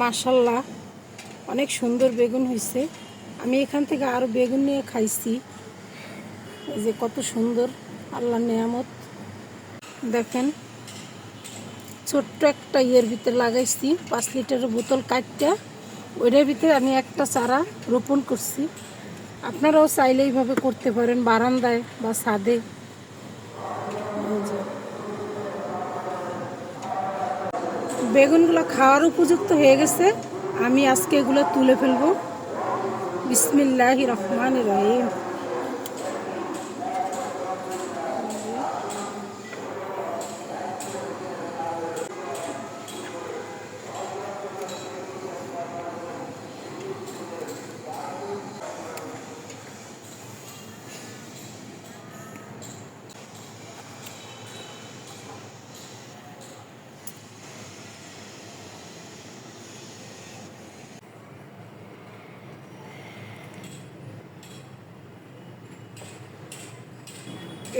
মাশাল্লাহ, অনেক সুন্দর বেগুন হয়েছে আমি এখান থেকে আরও বেগুন নিয়ে খাইছি। যে কত সুন্দর আল্লাহ নেয়ামত। দেখেন, ছোট্ট একটা ইয়ের ভিতরে লাগাইছি, পাঁচ লিটারের বোতল কাটটা। ওইটার ভিতরে আমি একটা চারা রোপণ করছি। আপনারাও চাইলে এইভাবে করতে পারেন, বারান্দায় বা ছাদে এই যে। বেগুনগুলো খাওয়ার উপযুক্ত হয়ে গেছে। আমি আজকে এগুলো তুলে ফেলব। বিসমিল্লাহ রহমান রহিম।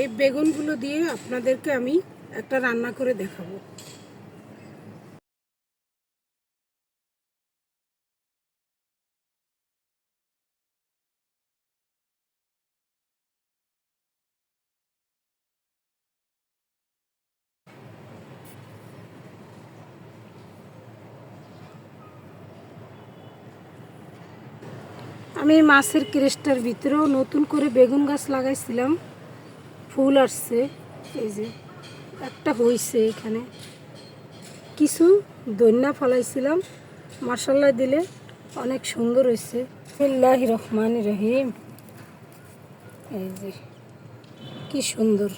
এই বেগুনগুলো দিয়ে আপনাদেরকে আমি একটা রান্না করে দেখাবো। আমি মাছের ক্রেস্টার ভিতরেও নতুন করে বেগুন গাছ লাগাইছিলাম। ফুল আসছে, এই যে একটা হইছে এখানে। কিছু দৈন্যা ফলাইছিলাম মশলা দিলে অনেক সুন্দর হয়েছে বিল্লাহ রহমান রহিম। এই যে, কি সুন্দর।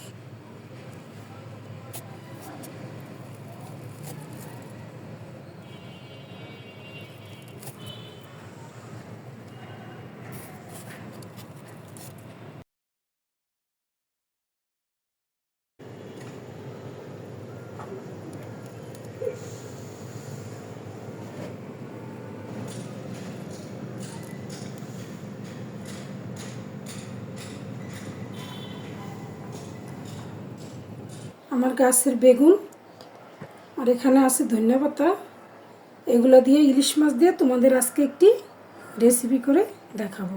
আমার গাছের বেগুন আর এখানে আছে ধনিয়া পাতা। এগুলো দিয়ে ইলিশ মাছ দিয়ে তোমাদের আজকে একটি রেসিপি করে দেখাবো।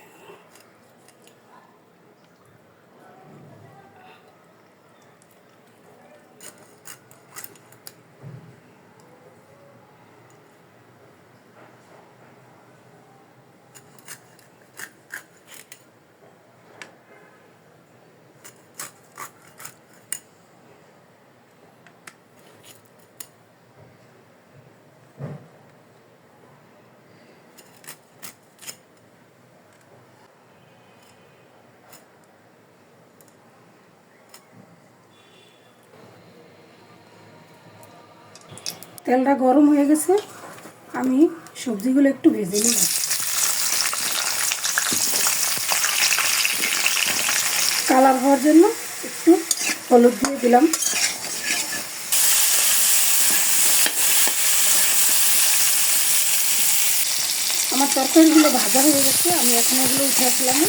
তেলটা গরম হয়ে গেছে, আমি সবজিগুলো একটু ভেজে নেব। কালার হওয়ার জন্য একটু হলুদ দিয়ে দিলাম। আমার তরকারিগুলো ভাজা হয়ে গেছে, আমি এখন এগুলো উঠে আসলাম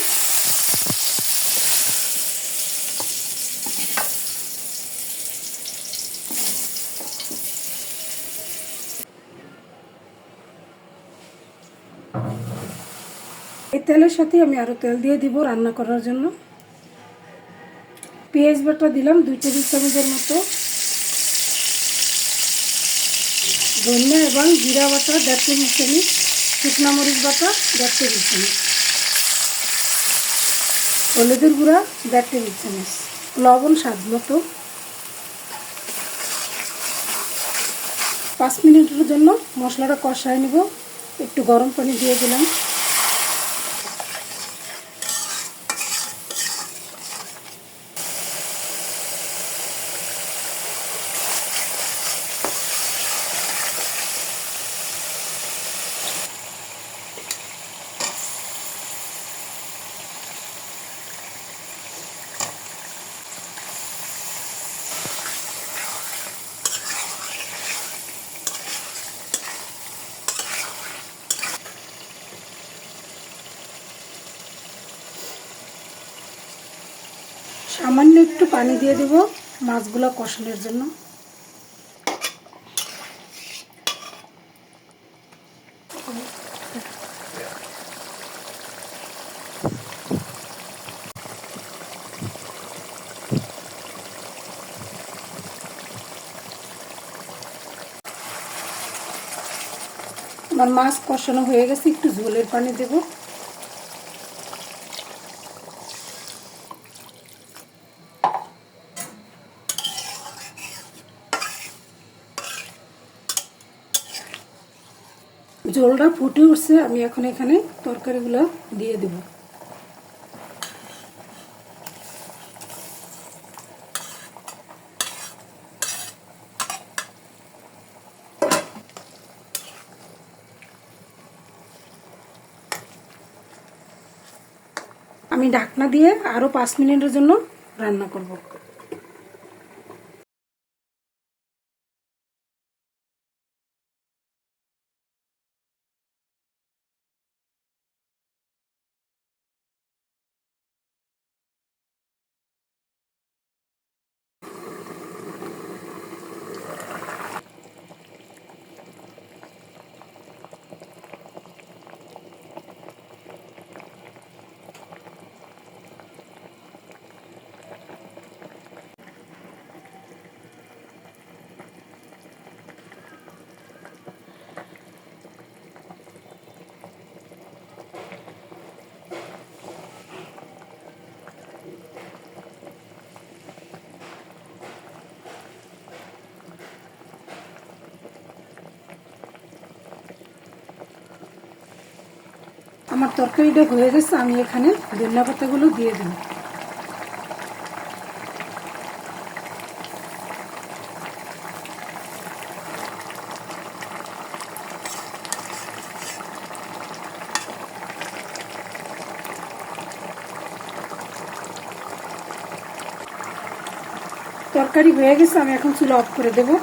এই তেলের সাথে আমি আরও তেল দিয়ে দিব রান্না করার জন্য। পেঁয়াজ বাটা দিলাম দুই টেবিল চামচের মতো। ধনিয়া এবং জিরা বাটা দেড় টেবিল চামচ, শুকনা মরিচ বাটা দেড় টেবিল চামচ। হলুদের গুঁড়া দেড় টেবিল চামচ। লবণ স্বাদ মতো। পাঁচ মিনিটের জন্য মশলাটা কষায় নিব। একটু গরম পানি দিয়ে দিলাম। সামান্য একটু পানি দিয়ে দেব মাছগুলো কষানোর জন্য। আমার মাছ কষানো হয়ে গেছে, একটু ঝোলের পানি দেবো। জলটা ফুটে উঠছে, আমি এখন এখানে তরকারিগুলো দিয়ে দেব। আমি ঢাকনা দিয়ে আরও পাঁচ মিনিটের জন্য রান্না করব। আমার তরকারিটা হয়ে গেছে, আমি এখানে ধনিয়া পাতাগুলো দিয়ে দিই তরকারি হয়ে গেছে, আমি এখন চুলা অফ করে দেবো।